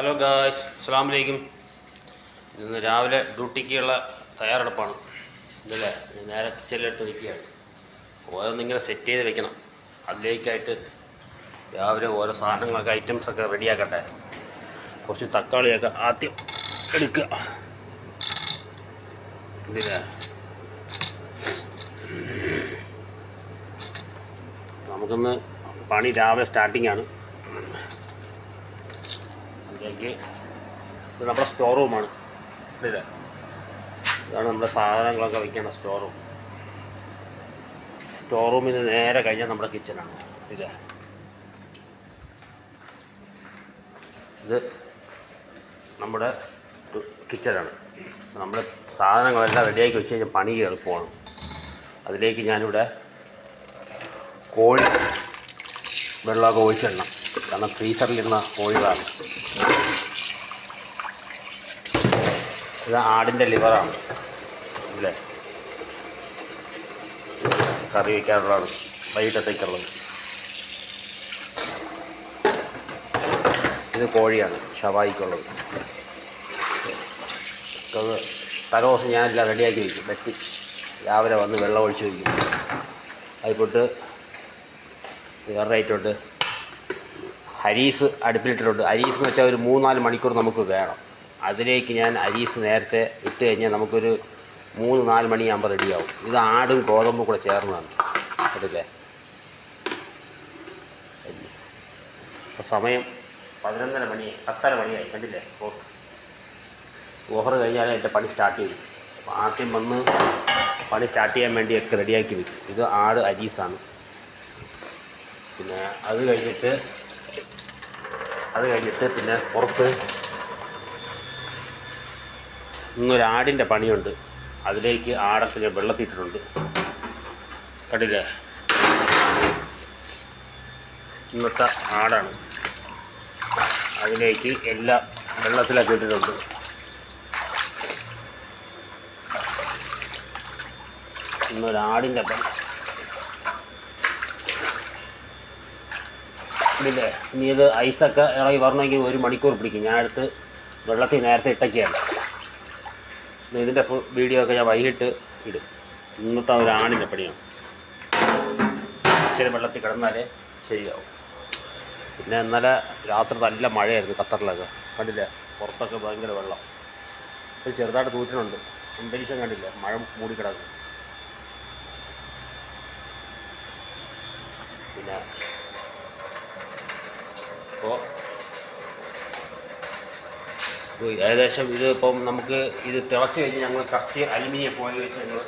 Hello guys അസ്സാം വലൈക്കും ഇന്ന് രാവിലെ ഡ്യൂട്ടിക്കുള്ള തയ്യാറെടുപ്പാണ്. ഇതല്ലേ? നേരെ കിച്ചണിലിട്ട് നിൽക്കുകയാണ്. ഓരോന്നിങ്ങനെ സെറ്റ് ചെയ്ത് വെക്കണം. അതിലേക്കായിട്ട് രാവിലെ ഓരോ സാധനങ്ങളൊക്കെ ഐറ്റംസൊക്കെ റെഡിയാക്കട്ടെ കുറച്ച് തക്കാളിയൊക്കെ ആദ്യം എടുക്കുക. ഇതില്ലേ? നമുക്കൊന്ന് പണി രാവിലെ സ്റ്റാർട്ടിംഗ് ആണ് ഇത് നമ്മുടെ സ്റ്റോർ റൂമാണ് ഇല്ലേ ഇതാണ് നമ്മുടെ സാധനങ്ങളൊക്കെ വയ്ക്കേണ്ട സ്റ്റോർ റൂം സ്റ്റോർ റൂമിന് നേരെ കഴിഞ്ഞാൽ നമ്മുടെ കിച്ചനാണ് ഇത് ഇത് നമ്മുടെ കിച്ചണാണ് നമ്മുടെ സാധനങ്ങളെല്ലാം റെഡിയാക്കി വെച്ച് കഴിഞ്ഞാൽ പണി എളുപ്പമാണ് അതിലേക്ക് ഞാനിവിടെ കോഴി വെള്ളമൊക്കെ ഒഴിച്ചിടണം കാരണം ഫ്രീസറിൽ ഫ്രീസറിലിരുന്ന കോഴികളാണ്. ഇത് ആടിന്റെ ലിവറാണ്. അല്ലേ? കറി വയ്ക്കാനുള്ളതാണ് വൈകിട്ടത്തേക്കുള്ളത് ഇത് കോഴിയാണ് ഷവായിക്കുള്ളത്. അത് തലേദിവസം ഞാനെല്ലാം റെഡിയാക്കി വയ്ക്കും വെട്ടി രാവിലെ വന്ന് വെള്ളം ഒഴിച്ച് വയ്ക്കും അതിപ്പോട്ട് വേറെ ഐറ്റമുണ്ട് ഹരീസ് അടുപ്പിലിട്ടിട്ടുണ്ട്. ഹരീസ് എന്ന് വെച്ചാൽ ഒരു മൂന്നാൽ മണിക്കൂർ നമുക്ക് വേണം. അതിലേക്ക് ഞാൻ അരീസ് നേരത്തെ ഇട്ട് കഴിഞ്ഞാൽ നമുക്കൊരു മൂന്ന് നാല് മണിയാകുമ്പോൾ റെഡിയാവും. ഇത് ആടും ഗോതമ്പും കൂടെ ചേർന്നതാണ്. അതില്ലേ അപ്പോൾ സമയം പതിനൊന്നര മണി പത്തര മണിയായി. കണ്ടില്ലേ? ഓഹർ കഴിഞ്ഞാൽ എന്റെ പണി സ്റ്റാർട്ട് ചെയ്യും. അപ്പോൾ ആദ്യം വന്ന് പണി സ്റ്റാർട്ട് ചെയ്യാൻ വേണ്ടിയൊക്കെ റെഡിയാക്കി വെക്കും ഇത് ആട് അരീസാണ്. പിന്നെ അത് കഴിഞ്ഞിട്ട് അത് കഴിഞ്ഞിട്ട് പിന്നെ പുറത്ത് ഇന്നൊരാടിന്റെ പണിയുണ്ട്. അതിലേക്ക് ആടത്തിൽ ഞാൻ വെള്ളത്തിയിട്ടിട്ടുണ്ട് കണ്ടില്ലേ? ഇന്നത്തെ ആടാണ്. അതിലേക്ക് എല്ലാം വെള്ളത്തിലൊക്കെ ഇട്ടിട്ടുണ്ട്. ഇന്നൊരാടിന്റെ പണി. ഇതില്ലേ ഇനി ഇത് ഐസൊക്കെ ഇറങ്ങി വരണമെങ്കിൽ ഒരു മണിക്കൂർ പിടിക്കും. ഞാൻ എടുത്ത് വെള്ളത്തിൽ നേരത്തെ ഇട്ടൊക്കെയാണ്. ഇതിന്റെ ഫുൾ വീഡിയോ ഒക്കെ ഞാൻ വൈകിട്ട് ഇടും. ഇന്നത്തെ ഒരു ആണിന്റെ പണിയാണ്. ഇച്ചിരി വെള്ളത്തിൽ കിടന്നാലേ ശരിയാവും. പിന്നെ ഇന്നലെ രാത്രി നല്ല മഴയായിരുന്നു ഖത്തറിലൊക്കെ. കണ്ടില്ലേ? പുറത്തൊക്കെ ഭയങ്കര വെള്ളം. ഒരു ചെറുതായിട്ട് തൂറ്റിനുണ്ട് അന്തരീക്ഷം കണ്ടില്ല? മഴ മൂടി പിന്നെ അപ്പോൾ ഏകദേശം ഇത് ഇപ്പം നമുക്ക് ഇത് തിളച്ച് കഴിഞ്ഞ് ഞങ്ങൾ കസ്തി അലുമിനിയം ഫോയിൽ വെച്ച് ഞങ്ങൾ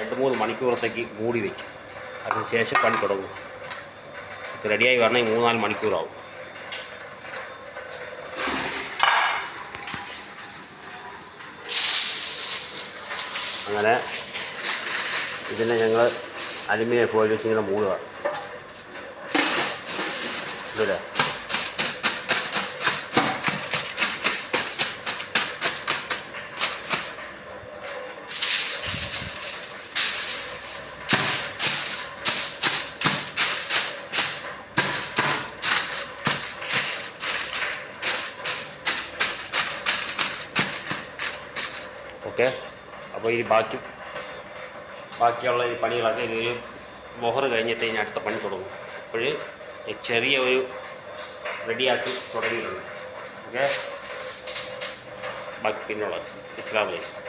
രണ്ട് മൂന്ന് മണിക്കൂറത്തേക്ക് മൂടി വയ്ക്കും അതിനുശേഷം പണി തുടങ്ങും. റെഡിയായി വരണമെങ്കിൽ മൂന്നാൽ മണിക്കൂറാവും. അങ്ങനെ ഇതിനെ ഞങ്ങൾ അലുമിനിയം ഫോയിൽ വെച്ച് ഇങ്ങനെ മൂടുക. ഇതില്ലേ ഓക്കെ. അപ്പോൾ ഈ ബാക്കി ബാക്കിയുള്ള ഈ പണികളൊക്കെ ഒരു മോഹർ കഴിഞ്ഞിട്ട് ഇനി അടുത്ത പണി തുടങ്ങും. അപ്പോൾ ചെറിയ ഒരു റെഡിയാക്കി തുടങ്ങിയിട്ടുണ്ട്. ഓക്കെ. ബാക്കി പിന്നുള്ളത് ഇസ്ലാമിലേക്ക്.